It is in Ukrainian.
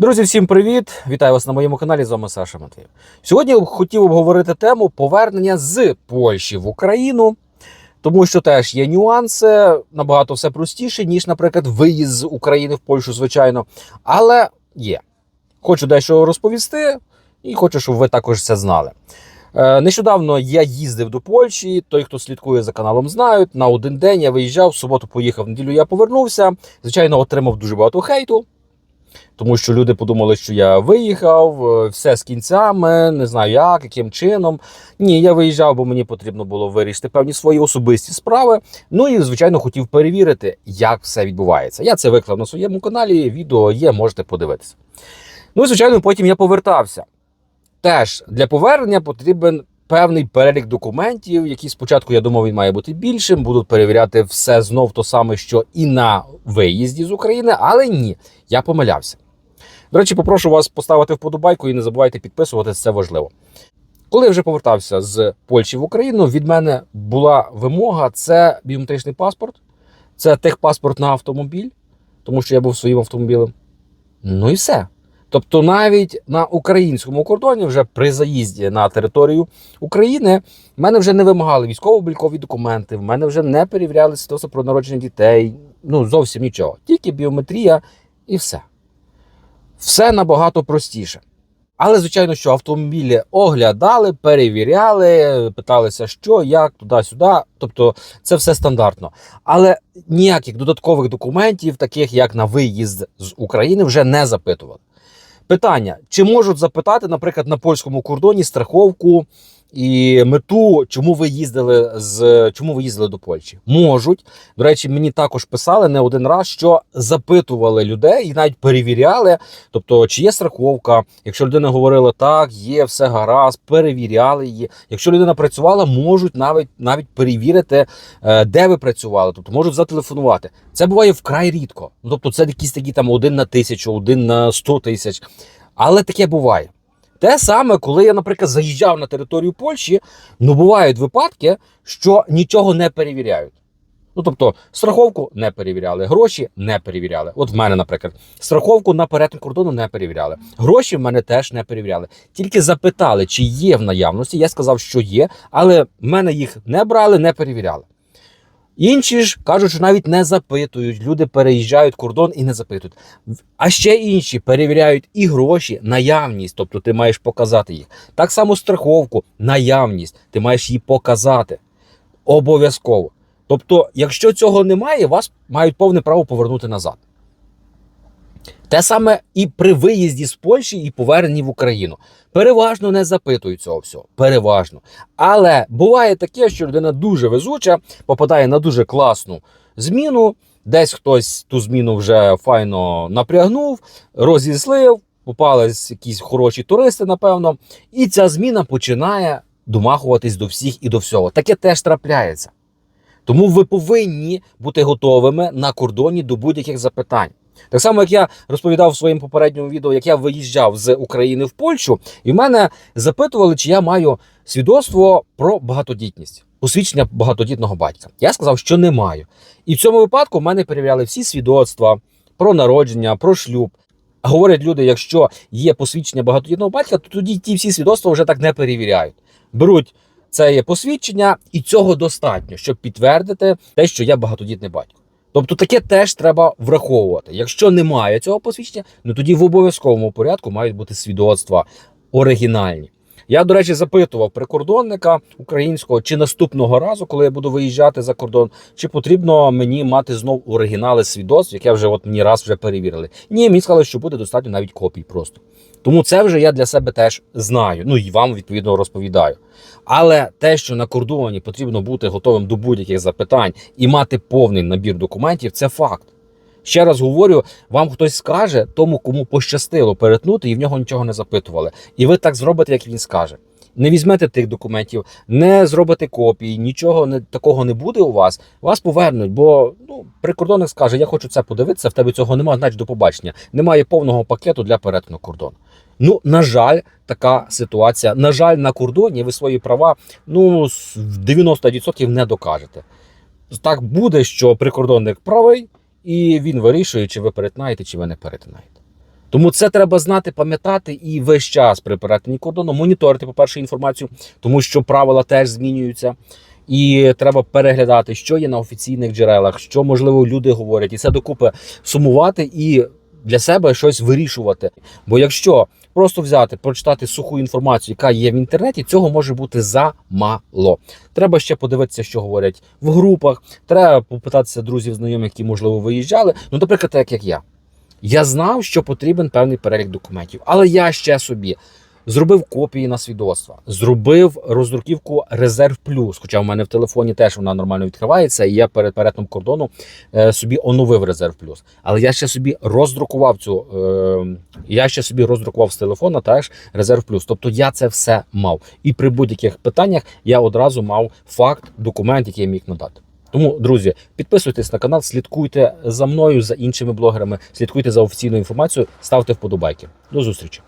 Друзі, всім привіт! Вітаю вас на моєму каналі. З вами Саша Матвіїв. Сьогодні я хотів обговорити тему повернення з Польщі в Україну, тому що теж є нюанси, набагато все простіше, ніж, наприклад, виїзд з України в Польщу, звичайно. Але є. Хочу дещо розповісти, і хочу, щоб ви також це знали. Е, Нещодавно я їздив до Польщі. Той, хто слідкує за каналом, знають. На один день я виїжджав, в суботу поїхав, в неділю я повернувся. Звичайно, отримав дуже багато хейту. Тому що люди подумали, що я виїхав, е, все з кінцями, не знаю як, яким чином. Ні, я виїжджав, бо мені потрібно було вирішити певні свої особисті справи. Ну і, звичайно, хотів перевірити, як все відбувається. Я це виклав на своєму каналі, відео є, можете подивитися. Ну і, звичайно, потім я повертався. Теж для повернення потрібен певний перелік документів, які спочатку, я думав, він має бути більшим. Будуть перевіряти все знов то саме, що і на виїзді з України, але ні, я помилявся. До речі, попрошу вас поставити вподобайку і не забувайте підписуватися, це важливо. Коли я вже повертався з Польщі в Україну, від мене була вимога: це біометричний паспорт, це техпаспорт на автомобіль, тому що я був своїм автомобілем. Ну і все. Тобто, навіть на українському кордоні, вже при заїзді на територію України, в мене вже не вимагали військово-облікові документи, в мене вже не перевіряли свідоцтво про народження дітей. Ну зовсім нічого. Тільки біометрія і все. Все набагато простіше. Але, звичайно, що автомобілі оглядали, перевіряли, питалися, що, як, туди-сюди. Тобто це все стандартно. Але ніяких додаткових документів, таких як на виїзд з України, вже не запитували. Питання: чи можуть запитати, наприклад, на польському кордоні страховку і мету, чому ви їздили з чому ви їздили до Польщі? Можуть. До речі, мені також писали не один раз, що запитували людей і навіть перевіряли. Тобто, чи є страховка. Якщо людина говорила так, є все гаразд, перевіряли її. Якщо людина працювала, можуть навіть навіть перевірити, е, де ви працювали. Тобто можуть зателефонувати. Це буває вкрай рідко. Ну, Тобто, це якісь такі там один на тисячу, один на сто тисяч. Але таке буває. Те саме, коли я, наприклад, заїжджав на територію Польщі, ну бувають випадки, що нічого не перевіряють. Ну, тобто, страховку не перевіряли, гроші не перевіряли. От в мене, наприклад, страховку на перетин кордону не перевіряли. Гроші в мене теж не перевіряли. Тільки запитали, чи є в наявності. Я сказав, що є, але в мене їх не брали, не перевіряли. Інші ж кажуть, що навіть не запитують. Люди переїжджають кордон і не запитують. А ще інші перевіряють і гроші, наявність, тобто ти маєш показати їх. Так само страховку, наявність, ти маєш її показати. Обов'язково. Тобто, якщо цього немає, вас мають повне право повернути назад. Те саме і при виїзді з Польщі і поверненні в Україну. Переважно не запитують цього всього. Переважно. Але буває таке, що людина дуже везуча, попадає на дуже класну зміну. Десь хтось ту зміну вже файно напрягнув, розіслив, попались якісь хороші туристи, напевно. І ця зміна починає домахуватись до всіх і до всього. Таке теж трапляється. Тому ви повинні бути готовими на кордоні до будь-яких запитань. Так само, як я розповідав в своєму попередньому відео, як я виїжджав з України в Польщу, і в мене запитували, чи я маю свідоцтво про багатодітність, посвідчення багатодітного батька. Я сказав, що не маю. І в цьому випадку в мене перевіряли всі свідоцтва про народження, про шлюб. Говорять люди, якщо є посвідчення багатодітного батька, то тоді ті всі свідоцтва вже так не перевіряють. Беруть це є посвідчення, і цього достатньо, щоб підтвердити те, що я багатодітний батько. Тобто таке теж треба враховувати. Якщо немає цього посвідчення, ну тоді в обов'язковому порядку мають бути свідоцтва оригінальні. Я, до речі, запитував прикордонника українського, чи наступного разу, коли я буду виїжджати за кордон, чи потрібно мені мати знов оригінали свідоцтв, яке вже от мені раз вже перевірили. Ні, мені сказали, що буде достатньо навіть копій просто. Тому це вже я для себе теж знаю. Ну і вам відповідно розповідаю. Але те, що на кордоні потрібно бути готовим до будь-яких запитань і мати повний набір документів, це факт. Ще раз говорю, вам хтось скаже, тому кому пощастило перетнути, і в нього нічого не запитували. І ви так зробите, як він скаже. Не візьмете тих документів, не зробите копії, нічого не, такого не буде у вас. Вас повернуть, бо ну, прикордонник скаже: Я хочу це подивитися, в тебе цього немає, значить до побачення. Немає повного пакету для перетину кордону. Ну, на жаль, така ситуація. На жаль, на кордоні ви свої права ну, в 90% не докажете. Так буде, що прикордонник правий, і він вирішує, чи ви перетинаєте, чи ви не перетинаєте. Тому це треба знати, пам'ятати і весь час при перетині кордону моніторити, по-перше, інформацію, тому що правила теж змінюються. І треба переглядати, що є на офіційних джерелах, що можливо люди говорять, і це докупи сумувати і для себе щось вирішувати. Бо якщо просто взяти, прочитати суху інформацію, яка є в інтернеті, цього може бути замало. Треба ще подивитися, що говорять в групах. Треба попитатися друзів, знайомих, які можливо виїжджали. Ну, наприклад, так як я. Я знав, що потрібен певний перелік документів, але я ще собі зробив копії на свідоцтва, зробив роздруківку Резерв Плюс. Хоча в мене в телефоні теж вона нормально відкривається, і я перед перетином кордону е, собі оновив Резерв Плюс. Але я ще собі роздрукував цю. Е, я ще собі роздрукував з телефона теж Резерв Плюс. Тобто я це все мав. І при будь-яких питаннях я одразу мав факт, документ, який я міг надати. Тому, друзі, підписуйтесь на канал, слідкуйте за мною, за іншими блогерами, слідкуйте за офіційною інформацією, ставте вподобайки. До зустрічі.